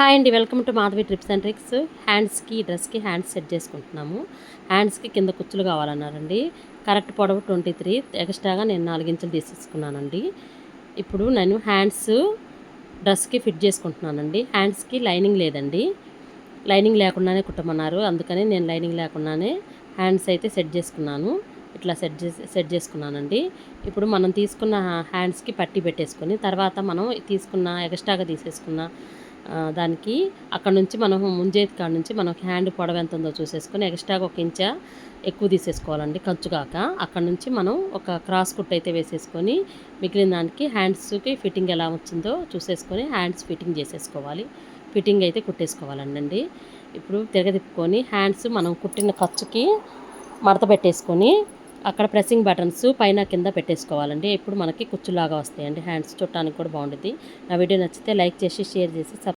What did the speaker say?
Hi అండి welcome to Madhavi trips and tricks. హ్యాండ్స్కి డ్రెస్కి హ్యాండ్స్ సెట్ చేసుకుంటున్నాము. హ్యాండ్స్కి కింద కుచ్చులు కావాలన్నారండి. కరెక్ట్ పొడవు ట్వంటీ త్రీ ఎక్స్ట్రాగా నేను నాలుగించులు తీసేసుకున్నానండి. ఇప్పుడు నేను హ్యాండ్స్ డ్రెస్కి ఫిట్ చేసుకుంటున్నానండి. హ్యాండ్స్కి లైనింగ్ లేదండి. లైనింగ్ లేకుండానే కుట్టమన్నారు. అందుకని నేను లైనింగ్ లేకుండానే హ్యాండ్స్ అయితే సెట్ చేసుకున్నాను. ఇట్లా సెట్ చేసి సెట్ చేసుకున్నానండి. ఇప్పుడు మనం తీసుకున్న హ్యాండ్స్కి పట్టి పెట్టేసుకొని తర్వాత మనం తీసుకున్న ఎక్స్ట్రాగా తీసేసుకున్న దానికి అక్కడ నుంచి మనం ముంజేతి కాడ నుంచి మనం హ్యాండ్ పొడవ ఎంత ఉందో చూసేసుకొని ఎక్స్ట్రాగా ఒక ఇంచా ఎక్కువ తీసేసుకోవాలండి ఖర్చుగాక అక్కడ నుంచి మనం ఒక క్రాస్ కుట్ అయితే వేసేసుకొని మిగిలిన దానికి హ్యాండ్స్కి ఫిట్టింగ్ ఎలా వచ్చిందో చూసేసుకొని హ్యాండ్స్ ఫిట్టింగ్ చేసేసుకోవాలి. ఫిట్టింగ్ అయితే కుట్టేసుకోవాలండి ఇప్పుడు తిరగదిప్పుకొని హ్యాండ్స్ మనం కుట్టిన ఖర్చుకి మడత పెట్టేసుకొని అక్కడ ప్రెస్సింగ్ బటన్స్ పైన కింద పెట్టేసుకోవాలండి. ఇప్పుడు మనకి కుచ్చులాగా వస్తాయండి హ్యాండ్స్ చుట్టానికి కూడా బాగుంటుంది నా వీడియో నచ్చితే లైక్ చేసి షేర్ చేసి